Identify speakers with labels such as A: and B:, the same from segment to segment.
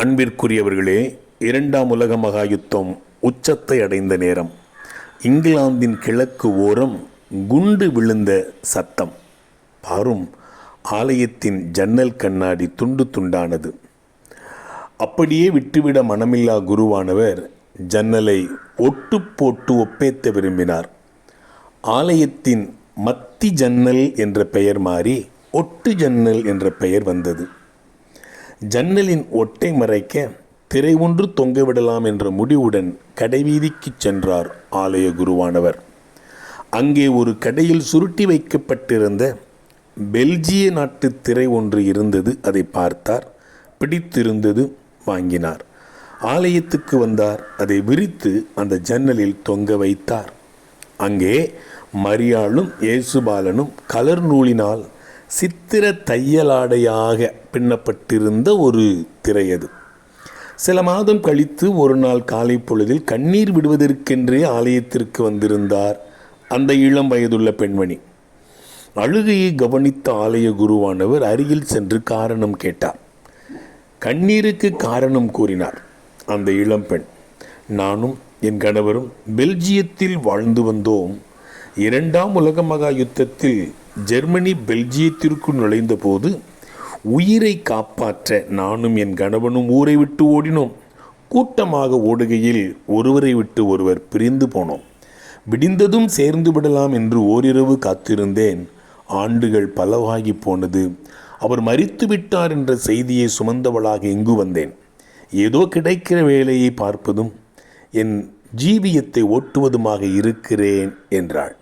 A: அன்பிற்குரியவர்களே இரண்டாம் உலக மகா யுத்தம் உச்சத்தை அடைந்த நேரம். இங்கிலாந்தின் கிழக்கு ஓரம் குண்டு விழுந்த சத்தம். பாரும் ஆலயத்தின் ஜன்னல் கண்ணாடி துண்டு துண்டானது. அப்படியே விட்டுவிட மனமில்லா குருவானவர் ஜன்னலை ஒட்டு போட்டு ஒப்பேத்த விரும்பினார். ஆலயத்தின் மத்தி ஜன்னல் என்ற பெயர் மாறி ஒட்டு ஜன்னல் என்ற பெயர் வந்தது. ஜன்னலின் ஒட்டை மறைக்க திரை ஒன்று தொங்கவிடலாம் என்ற முடிவுடன் கடைவீதிக்குச் சென்றார் ஆலய குருவானவர். அங்கே ஒரு கடையில் சுருட்டி வைக்கப்பட்டிருந்த பெல்ஜிய நாட்டு திரை ஒன்று இருந்தது அதை பார்த்தார் பிடித்திருந்தது வாங்கினார். ஆலயத்துக்கு வந்தார் அதை விரித்து அந்த ஜன்னலில் தொங்க வைத்தார். அங்கே மரியாளும் இயேசுபாலனும் கலர் நூலினால் சித்திர தையலாடையாக பின்னப்பட்டிருந்த ஒரு திரை அது. சில மாதம் கழித்து ஒரு நாள் காலை பொழுதில் கண்ணீர் விடுவதற்கென்றே ஆலயத்திற்கு வந்திருந்தார் அந்த இளம் வயதுள்ள பெண்மணி. அழுகையை கவனித்த ஆலய குருவானவர் அருகில் சென்று காரணம் கேட்டார். கண்ணீருக்கு காரணம் கூறினார் அந்த இளம்பெண் நானும் என் கணவரும் பெல்ஜியத்தில் வாழ்ந்து வந்தோம். இரண்டாம் உலக மகா யுத்தத்தில் ஜெர்மனி பெல்ஜியத்திற்குள் நுழைந்தபோது உயிரை காப்பாற்ற நானும் என் கணவனும் ஊரை விட்டு ஓடினோம். கூட்டமாக ஓடுகையில் ஒருவரை விட்டு ஒருவர் பிரிந்து போனோம். விடிந்ததும் சேர்ந்து விடலாம் என்று ஓரிரவு காத்திருந்தேன். ஆண்டுகள் பலவாகி போனது. அவர் மறித்து விட்டார் என்ற செய்தியை சுமந்தவளாக இங்கு வந்தேன். ஏதோ கிடைக்கிற வேலையை பார்ப்பதும் என் ஜீவியத்தை ஓட்டுவதுமாக இருக்கிறேன் என்றாள்.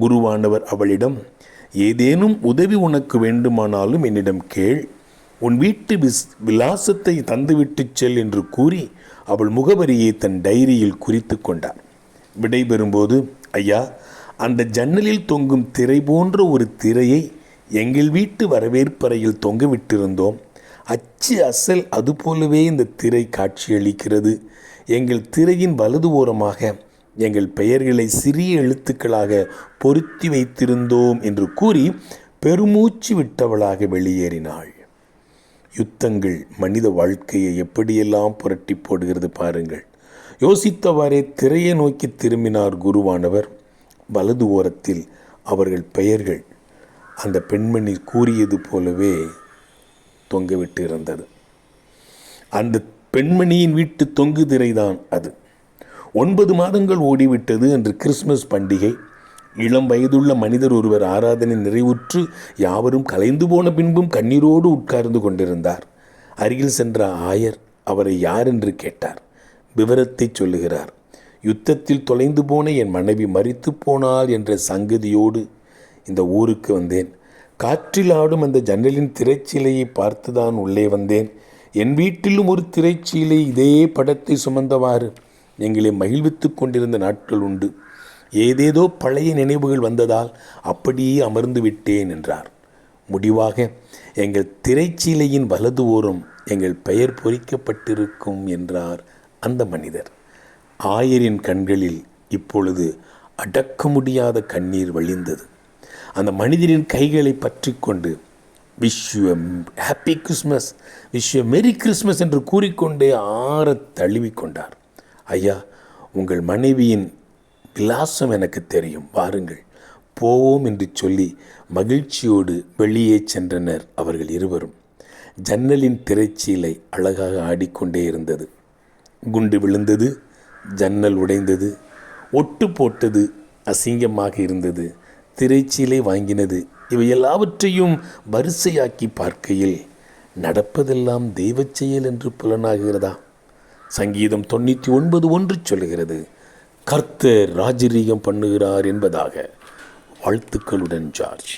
A: குருவானவர் அவளிடம் ஏதேனும் உதவி உனக்கு வேண்டுமானாலும் என்னிடம் கேள். உன் வீட்டு விஸ் விலாசத்தை தந்துவிட்டுச் செல் என்று கூறி அவள் முகவரியை தன் டைரியில் குறித்து கொண்டார். விடைபெறும்போது ஐயா அந்த ஜன்னலில் தொங்கும் திரை போன்ற ஒரு திரையை எங்கள் வீட்டு வரவேற்பறையில் தொங்க விட்டிருந்தோம் அச்சு அசல் அதுபோலவே இந்த திரை காட்சியளிக்கிறது. எங்கள் திரையின் வலது ஓரமாக எங்கள் பெயர்களை சிறிய எழுத்துக்களாக பொருத்தி வைத்திருந்தோம் என்று கூறி பெருமூச்சு விட்டவளாக வெளியேறினாள். யுத்தங்கள் மனித வாழ்க்கையை எப்படியெல்லாம் புரட்டி போடுகிறது பாருங்கள். யோசித்தவாறே திரையை நோக்கி திரும்பினார் குருவானவர். வலது ஓரத்தில் அவர்கள் பெயர்கள். அந்த பெண்மணி கூறியது போலவே தொங்கவிட்டு இருந்தது அந்த பெண்மணியின் வீட்டு தொங்கு திரைதான் அது. ஒன்பது மாதங்கள் ஓடிவிட்டது என்று கிறிஸ்மஸ் பண்டிகை. இளம் வயதுள்ள மனிதர் ஒருவர் ஆராதனை நிறைவுற்று யாவரும் கலைந்து போன பின்பும் கண்ணீரோடு உட்கார்ந்து கொண்டிருந்தார். அருகில் சென்ற ஆயர் அவரை யார் என்று கேட்டார். விவரத்தை சொல்லுகிறார். யுத்தத்தில் தொலைந்து போன என் மனைவி மறித்து போனாள் என்ற சங்கதியோடு இந்த ஊருக்கு வந்தேன். காற்றில் ஆடும் அந்த ஜன்னலின் திரைச்சீலையை பார்த்துதான் உள்ளே வந்தேன். என் வீட்டிலும் ஒரு திரைச்சீலை இதே படத்தை சுமந்தவாறு எங்களை மகிழ்வித்து கொண்டிருந்த நாட்கள் உண்டு. ஏதேதோ பழைய நினைவுகள் வந்ததால் அப்படியே அமர்ந்து விட்டேன் என்றார். முடிவாக எங்கள் திரைச்சீலையின் வலது ஓரம் எங்கள் பெயர் பொறிக்கப்பட்டிருக்கும் என்றார் அந்த மனிதர். ஆயரின் கண்களில் இப்பொழுது அடக்க முடியாத கண்ணீர் வழிந்தது. அந்த மனிதரின் கைகளை பற்றி கொண்டு wish you happy Christmas wish you merry Christmas என்று கூறிக்கொண்டே ஆற தழுவிக்கொண்டார் ஐயா உங்கள் மனைவியின் விலாசம் எனக்கு தெரியும். வாருங்கள் போவோம் என்று சொல்லி மகிழ்ச்சியோடு வெளியே சென்றனர் அவர்கள் இருவரும். ஜன்னலின் திரைச்சீலை அழகாக ஆடிக்கொண்டே இருந்தது. குண்டு விழுந்தது ஜன்னல் உடைந்தது ஒட்டு போட்டது அசிங்கமாக இருந்தது. திரைச்சீலை வாங்கினது இவை எல்லாவற்றையும் வரிசையாக்கி பார்க்கையில் நடப்பதெல்லாம் தெய்வச் செயல் என்று புலனாகிறதா? சங்கீதம் தொண்ணூற்றி ஒன்பது ஒன்று சொல்லுகிறது கர்த்தர் ராஜரீகம் பண்ணுகிறார் என்பதாக. வாழ்த்துக்களுடன் ஜார்ஜ்.